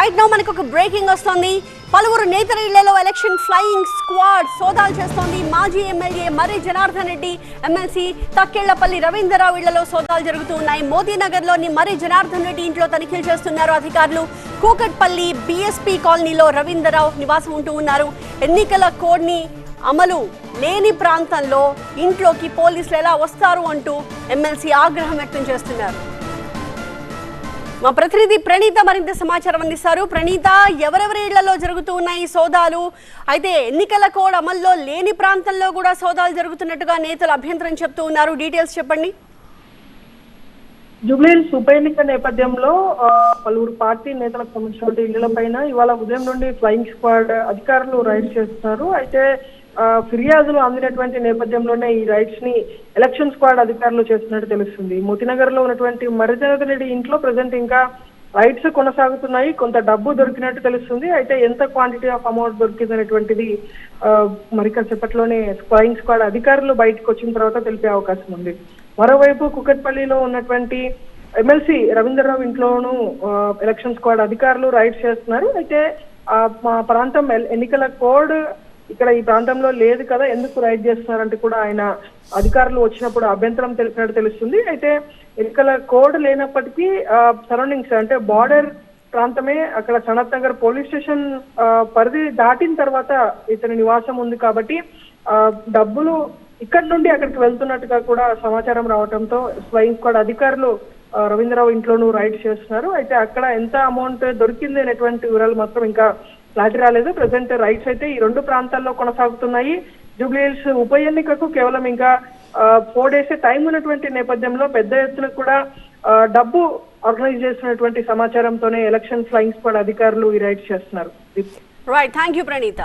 Right no మనకు ఒక breaking వస్తుంది పలువురు నేతల ఇళ్ళలో ఎలక్షన్ ఫ్లయింగ్ స్క్వాడ్ సోదాలు చేస్తోంది. మాజీ ఎమ్మెల్యే మర్రి జనార్దన్ రెడ్డి ఎమ్మెల్సీ తక్కేళ్ళపల్లి రవీంద్రరావు ఇళ్ళలో సోదాలు జరుగుతూ ఉన్నాయి. మోదీనగర్లోని మర్రి జనార్దన్ రెడ్డి ఇంట్లో తనిఖీలు చేస్తున్నారు అధికారులు. కూకట్పల్లి బీఎస్పీ కాలనీలో రవీంద్రరావు నివాసం ఉంటూ ఉన్నారు. ఎన్నికల కోడ్ని అమలు లేని ప్రాంతంలో ఇంట్లోకి పోలీసులు ఎలా వస్తారు అంటూ ఎమ్మెల్సీ ఆగ్రహం వ్యక్తం చేస్తున్నారు. మా ప్రతినిధి ప్రణీత మరింత సమాచారం అందిస్తారు. ప్రణీత ఎవరెవరి ఇళ్ళలో జరుగుతూ ఉన్నాయి సోదాలు? అయితే ఎన్నికల కోడ్ అమల్లో లేని ప్రాంతంలో కూడా సోదాలు జరుగుతున్నట్టుగా నేతలు అభ్యంతరం చెప్తూ ఉన్నారు. డీటెయిల్స్ చెప్పండి. జూబ్లీహిల్స్ ఉప ఎన్నిక నేపథ్యంలో పలువురు పార్టీ నేతలకు సంబంధించిన ఇళ్ళపైన ఇవాళ ఉదయం నుండి ఫ్లయింగ్ స్క్వాడ్ అధికారులు రైడ్ చేస్తున్నారు. అయితే ఫిర్యాదులు అందినటువంటి నేపథ్యంలోనే ఈ రైడ్స్ని ఎలక్షన్ స్క్వాడ్ అధికారులు చేస్తున్నట్టు తెలుస్తుంది. మోతినగర్లో ఉన్నటువంటి మరిజనగర్ రెడ్డి ఇంట్లో ప్రజెంట్ ఇంకా రైడ్స్ కొనసాగుతున్నాయి. కొంత డబ్బు దొరికినట్టు తెలుస్తుంది. అయితే ఎంత క్వాంటిటీ ఆఫ్ అమౌంట్ దొరికింది అనేటువంటిది మరి కాసేపట్లోనే స్క్వాయింగ్ స్క్వాడ్ అధికారులు బయటకు వచ్చిన తర్వాత తెలిపే అవకాశం ఉంది. మరోవైపు కుకట్పల్లిలో ఉన్నటువంటి ఎమ్మెల్సీ రవీంద్రరావు ఇంట్లోనూ ఎలక్షన్ స్క్వాడ్ అధికారులు రైడ్స్ చేస్తున్నారు. అయితే మా ప్రాంతం ఎన్నికల కోడ్ ఇక్కడ ఈ ప్రాంతంలో లేదు కదా ఎందుకు రైడ్ చేస్తున్నారంటే కూడా ఆయన అధికారులు వచ్చినప్పుడు అభ్యంతరం తెలిపినట్టు తెలుస్తుంది. అయితే ఎన్నికల కోడ్ లేనప్పటికీ సరౌండింగ్స్ అంటే బార్డర్ ప్రాంతమే అక్కడ సనత్ నగర్ పోలీస్ స్టేషన్ పరిధి దాటిన తర్వాత ఇతని నివాసం ఉంది కాబట్టి డబ్బులు ఇక్కడ నుండి అక్కడికి వెళ్తున్నట్టుగా కూడా సమాచారం రావడంతో ఫ్లయింగ్ స్క్వాడ్ అధికారులు రవీంద్రరావు ఇంట్లోనూ రైడ్ చేస్తున్నారు. అయితే అక్కడ ఎంత అమౌంట్ దొరికింది అనేటువంటి వివరాలు మాత్రం ఇంకా క్లారిటీ రాలేదు. ప్రజెంట్ రైట్స్ అయితే ఈ రెండు ప్రాంతాల్లో కొనసాగుతున్నాయి. జూబ్లీహిల్స్ ఉప ఎన్నికకు కేవలం ఇంకా ఫోర్ డేస్ టైం ఉన్నటువంటి నేపథ్యంలో పెద్ద ఎత్తున కూడా డబ్బు ఆర్గనైజ్ చేస్తున్నటువంటి సమాచారంతోనే ఎలక్షన్ ఫ్లయింగ్ స్క్వాడ్ అధికారులు ఈ రైడ్స్ చేస్తున్నారు. Right thank you Praneetha